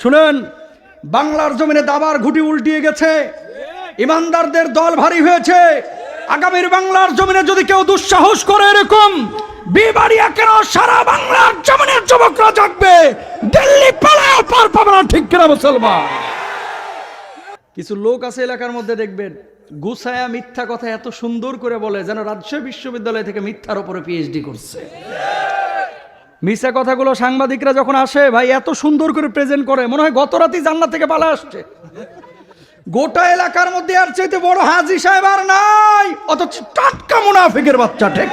শুনেন, বাংলার জমিনে দাবার ঘুটি উল্টিয়ে গেছে। ইমানদারদের দল ভারী হয়েছে। আগামীর বাংলার জমিনে যদি কেউ দুঃসাহস করে এরকম, বিবাড়িয়া কেন সারা বাংলার জমিনের যুবকরা জাগবে? দিল্লি পালাও পার পাবে না, ঠিক কিনা মুসলমান? কিছু লোক আছে এলাকার মধ্যে দেখবেন গুসায়া মিথ্যা কথা এত সুন্দর করে বলে যেন রাজশাহী বিশ্ববিদ্যালয় থেকে মিথ্যার উপরে পিএইচডি করছে। মিশা কথাগুলো সাংবাদিকরা যখন আসে, ভাই, এত সুন্দর করে প্রেজেন্ট করে, মনে হয় গত রাতেই জান্নাত থেকে পালা আসছে। গোটা এলাকার মধ্যে আর চাইতে বড় হাজি সাহেব আর নাই, অথচ টাটকা মুনাফিকের বাচ্চা, ঠিক।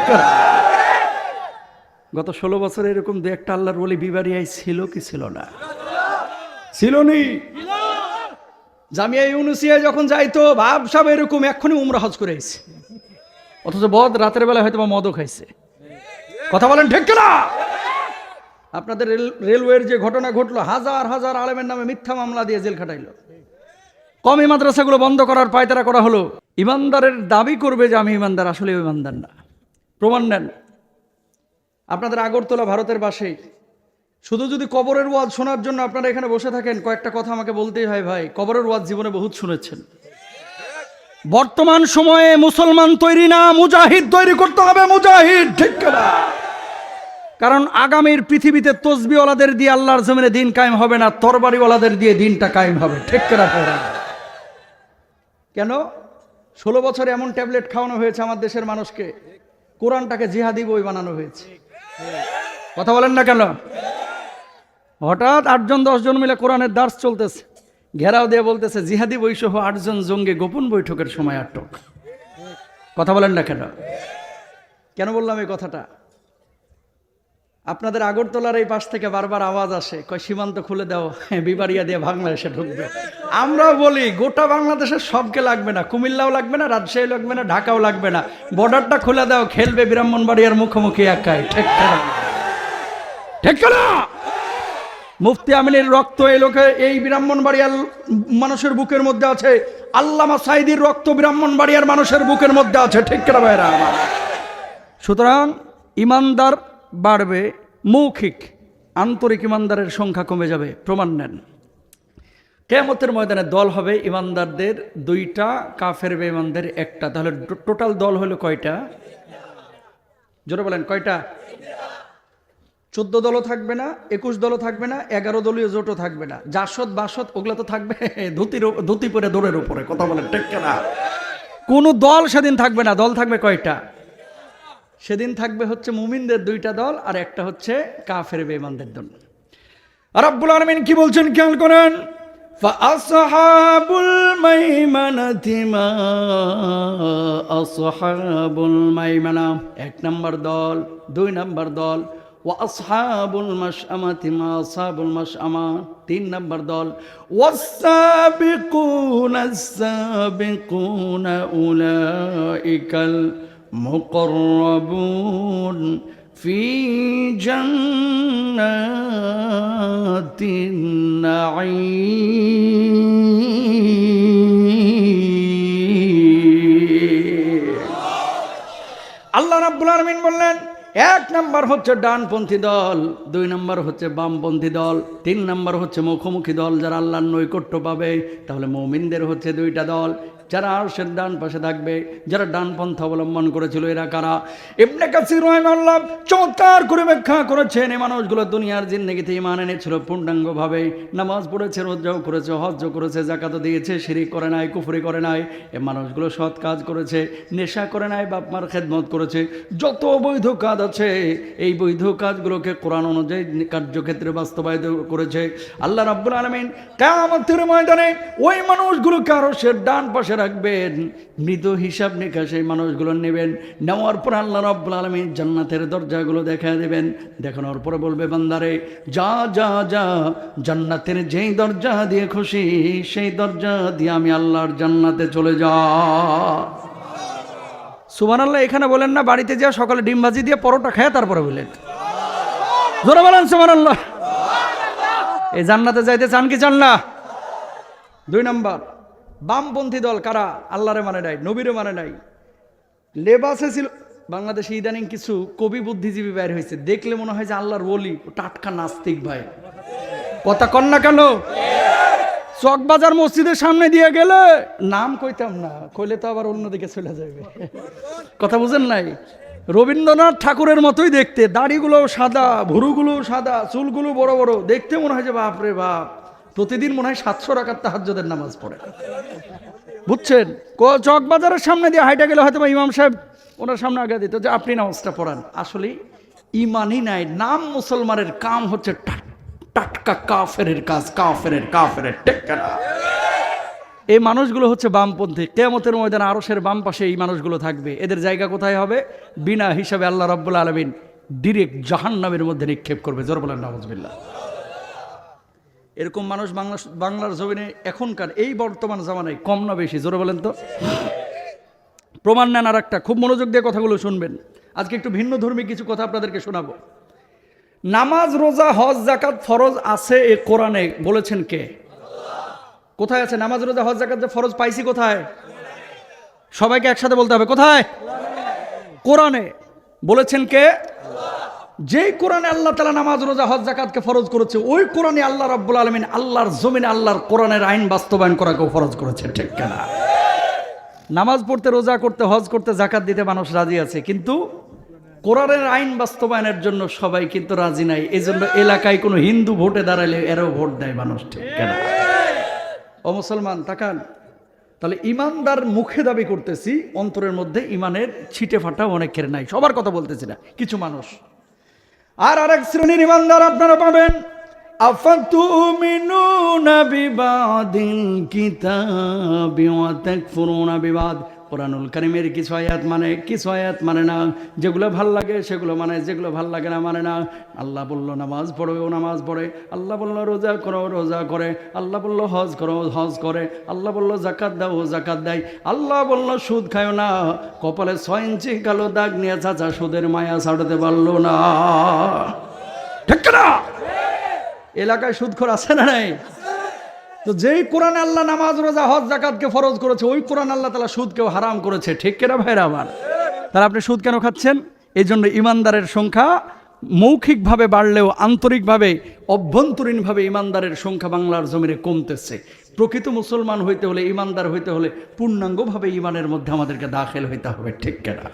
গত ষোলো বছর এরকম দু একটা আল্লাহর বলি বিবারিয়ায় ছিল কি ছিল না? ছিল নি? জামিয়া ইউনুসিয়ায় যখন যাইতো ভাবসাব এরকম এক্ষুনি উমরা হজ করে অথচ বদ রাতের বেলা হয়তো বা মদও খাইছে। কথা বলেন ঠিক না আপনাদের রেল, রেলওয়ের যে ঘটনা ঘটলো, হাজার হাজার আলেমের নামে মিথ্যা মামলা দিয়ে জেল খাটাইল। কমই মাদ্রাসাগুলো বন্ধ করার পায়তারা করা হলো। ইমানদারের দাবি করবে যে আমি ইমানদার, আসলে ইমানদার না। প্রমাণ নেন। আপনাদের আগরতলা ভারতের পাশেই শুধু যদি কবরের ওয়াজ শোনার জন্য আপনারা এখানে বসে থাকেন, কয়েকটা কথা আমাকে বলতেই হয় ভাই। কবরের ওয়াজ জীবনে বহুত শুনেছেন। বর্তমান সময়ে মুসলমান তৈরি না, মুজাহিদ তৈরি করতে হবে, মুজাহিদ, ঠিক না কারণ আগামীর পৃথিবীতে তসবিওয়ালাদের দিয়ে আল্লাহর জমিনে দিন কায়েম হবে না, তরবারিওয়ালাদের দিয়ে দিনটা কায়েম হবে। ঠিক করে কেন? ষোলো বছরে এমন ট্যাবলেট খাওয়ানো হয়েছে আমার দেশের মানুষকে, কোরআনটাকে জিহাদি বই বানানো হয়েছে। কথা বলেন না কেন? হঠাৎ আটজন, দশজন মিলে কোরআনের দাস চলতেছে, ঘেরাও দিয়ে বলতেছে, জিহাদি বৈসহ আটজন জঙ্গে গোপন বৈঠকের সময় আটক। কথা বলেন না কেন? কেন বললাম এই কথাটা? আপনাদের আগরতলার এই পাশ থেকে বারবার আওয়াজ আসে। কয়, সীমান্ত খুলে দাও বিবারিয়া দিয়ে বাংলাদেশে ঢুকবে। আমরা বলি, গোটা বাংলাদেশের সবকে লাগবে না। কুমিল্লাও লাগবে না, রাজশাহী লাগবে না, ঢাকাও লাগবে না। বর্ডারটা খুলে দাও, খেলবে ব্রাহ্মণবাড়িয়ার মুখোমুখি একাই। ঠিক ঠিক না মুফতি আমিনের রক্ত এই লোকে, এই ব্রাহ্মণবাড়িয়ার মানুষের বুকের মধ্যে আছে। আল্লামা সাইদির রক্ত ব্রাহ্মণবাড়িয়ার মানুষের বুকের মধ্যে আছে। ঠিক না ভাইরা? সুতরাং, ইমানদার বাড়বে মৌখিক, আন্তরিক ইমানদারের সংখ্যা কমে যাবে। প্রমাণ নেন। কেয়ামতের ময়দানে দল হবে ইমানদারদের দুইটা, কাফের বেঈমানদের একটা। তাহলে টোটাল দল হলো কয়টা? জোরে বলেন, কয়টা? চোদ্দ দলও থাকবে না, একুশ দলও থাকবে না, এগারো দলীয় জোটও থাকবে না। জাসদ, বাসদ, ওগুলো তো থাকবে, ধুতির ধুতি পরে দৌড়ের উপরে। কথা বলেন, ঠিক না কোনো দল সেদিন থাকবে না। দল থাকবে কয়টা? সেদিন থাকবে হচ্ছে মুমিনদের দুইটা দল আর একটা হচ্ছে কাফের বেমানদের দল। রাব্বুল আরমিন কি বলছেন খেয়াল করেন? ফাসহাবুল মাইমানাতি থিমা আসহাবুল মাইমানা। এক নম্বর দল, দুই নম্বর দল। ওয়াসহাবুল মাশআমাতি মা আসহাবুল মাশআমা। তিন নম্বর দল। ওয়াসাবিকুনা সাবিকুনা উলাইকাল المقربون في جنات النعيم আল্লাহ রাব্বুল আলামিন বললেন এক নাম্বার হচ্ছে ডানপন্থী দল, দুই নাম্বার হচ্ছে বামপন্থী দল, তিন নাম্বার হচ্ছে মুখোমুখি দল যারা আল্লাহর নৈকট্য পাবে, তাহলে মৌমিনদের হচ্ছে দুইটা দল। যারা আরশের ডান পাশে থাকবে, যারা ডানপন্থ অবলম্বন করেছিল, এরা কারা? ইবনে কাসির রহিমাল্লাহ চমৎকার করে ব্যাখ্যা করেছেন, এই মানুষগুলো দুনিয়ার জিন্দগিতে ইমান এনেছিল পূর্ণাঙ্গভাবে। নামাজ পড়েছে, রোজাও করেছে হজ্জ করেছে জাকাতও দিয়েছে, শিরিক করে নাই, কুফরি করে নাই। এ মানুষগুলো সৎ কাজ করেছে, নেশা করে নাই বাপ মার খেদমত করেছে। যত বৈধ কাজ আছে, এই বৈধ কাজগুলোকে কোরআন অনুযায়ী কার্যক্ষেত্রে বাস্তবায়িত করেছে। আল্লাহ রাব্বুল আলমিন কামতের ময়দানে ওই মানুষগুলোকে আরও সে ডান পাশে রাখবেন। মৃত হিসাব নিকাশ মানুষগুলো নেবেন। নেওয়ার পর আল্লাহ রাব্বুল আলমিন জান্নাতের দরজাগুলো দেখা দেবেন। দেখানোর পরে বলবে, বান্দারে, যা যা যা, জান্নাতের যেই দরজা দিয়ে খুশি, সেই দরজা দিয়ে আমি আল্লাহর জান্নাতে চলে যা। সুবান আল্লাহ এখানে বলেন না, বাড়িতে যা সকালে ডিম ভাজি দিয়ে পরোটা খায়, তারপরে বলেন। জোরে বলেন সুবান আল্লাহ এই জান্নাতে যাইতে চান কি চান না? দুই নম্বর, বামপন্থী দল কারা? আল্লাহরে মানে নাই, নবীরে মানে নাই। লেবাসে ছিল, বাংলাদেশে ইদানিং কিছু কবি বুদ্ধিজীবী বের হয়েছে। দেখলে মনে হয় যে আল্লাহর বলি টাটকা নাস্তিক ভাই। কথা কন্যা কেন? চকবাজার মসজিদের সামনে দিয়ে গেলে নাম কইতাম না, কইলে তো আবার অন্যদিকে চলে যাবে কথা বুঝেন নাই? রবীন্দ্রনাথ ঠাকুরের মতোই দেখতে, দাড়িগুলো সাদা, ভুরুগুলো সাদা, চুলগুলো বড় বড়, দেখতে মনে হয় যে বাপ রে বাপ। প্রতিদিন মনে হয় সাতশো টাকার তাহাজ্যদের নামাজ পড়ে। বুঝছেন? চকবাজারের সামনে দিয়ে হাইটা গেলে হয়তো ইমাম সাহেব ওনার সামনে আগে দিত যে, আপনি নামাজটা পড়ান। আসলে ইমানই নাই, নাম মুসলমানের কাম হচ্ছে টাট- টাটকা কাফেরের কাজ, কাফেরের কাফেরের টেক্কারা এই মানুষগুলো হচ্ছে বামপন্থী। কেয়ামতের ময়দানে আরসের বাম পাশে এই মানুষগুলো থাকবে। এদের জায়গা কোথায় হবে? বিনা হিসাবে আল্লাহ রব্বুল আলমিন ডিরেক্ট জাহান্নামের মধ্যে নিক্ষেপ করবে। জোর বলেন নওয়াজবিল্লাহ এরকম মানুষ বাংলা বাংলার জমিনে এখনকার, এই বর্তমান জামানায় কম না বেশি। জোরে বলেন তো। প্রমাণ নেন আর একটা খুব মনোযোগ দিয়ে কথাগুলো শুনবেন। আজকে একটু ভিন্ন ধর্মী কিছু কথা আপনাদেরকে শোনাবো। নামাজ, রোজা, হজ জাকাত ফরজ আছে এ কোরআনে, বলেছেন কে? কোথায় আছে নামাজ, রোজা, হজ জাকাত যে ফরজ পাইছি কোথায়? সবাইকে একসাথে বলতে হবে, কোথায়? কোরআনে, বলেছেন কে? যেই কোরআনে আল্লাহ তালা নামাজ, রোজা, হজ জাকাতকে ফরজ করেছে, ওই কোরআনে আল্লাহ রাব্বুল আলমিন আল্লাহর জমিনে আল্লাহর কোরআনের আইন বাস্তবায়ন করাকেও ফরজ করেছে ঠিক কেনা? নামাজ পড়তে, রোজা করতে, হজ করতে জাকাত দিতে মানুষ রাজি আছে, কিন্তু কোরআনের আইন বাস্তবায়নের জন্য সবাই কিন্তু রাজি নাই। এই জন্য এলাকায় কোনো হিন্দু ভোটে দাঁড়ালে এরও ভোট দেয় মানুষ, ঠিক কেনা ও মুসলমান, তাকান। তাহলে ইমানদার মুখে দাবি করতেছি, অন্তরের মধ্যে ইমানের ছিটে ফাটা অনেকের নাই। সবার কথা বলতেছি না, কিছু মানুষ। আর আরেক শ্রেণির ইমানদার আপনারা পাবেন, আফাতুমিনুনা বিবাদিল কিতাবি ওয়া তাকফুরুনা বিবাদ। কোরআনুল কারিমের কিছু আয়াত মানে কিছু আয়াত মানে না। যেগুলো ভালো লাগে, সেগুলো মানে যেগুলো ভালো লাগে না মানে না। আল্লাহ বলল, নামাজ পড়ো, ও নামাজ পড়ে। আল্লাহ বলল, রোজা করো রোজা করে। আল্লাহ বলল, হজ করো হজ করে। আল্লাহ বলল জাকাত দাও, ও জাকাত দেয়। আল্লাহ বলল, সুদ খায় না। কপালে ছয় ইঞ্চি কালো দাগ নিয়ে চাচা সুদের মায়া ছাড়াতে পারল না। ঠিক না এলাকায় সুদখোর আছে না নাই? তো যেই কোরআন আল্লাহ নামাজ, রোজা, হজ জাকাতকে ফরজ করেছে, ওই কোরআন আল্লাহ তালা সুদকেও হারাম করেছে। ঠিক কেনা ভাইরা আমার? তাহলে আপনি সুদ কেন খাচ্ছেন? এই জন্য ইমানদারের সংখ্যা মৌখিকভাবে বাড়লেও আন্তরিকভাবে অভ্যন্তরীণভাবে ইমানদারের সংখ্যা বাংলার জমিনে কমতেছে। প্রকৃত মুসলমান হইতে হলে ইমানদার হইতে হলে পূর্ণাঙ্গভাবে ইমানের মধ্যে আমাদেরকে দাখিল হইতে হবে, ঠিক কেনা?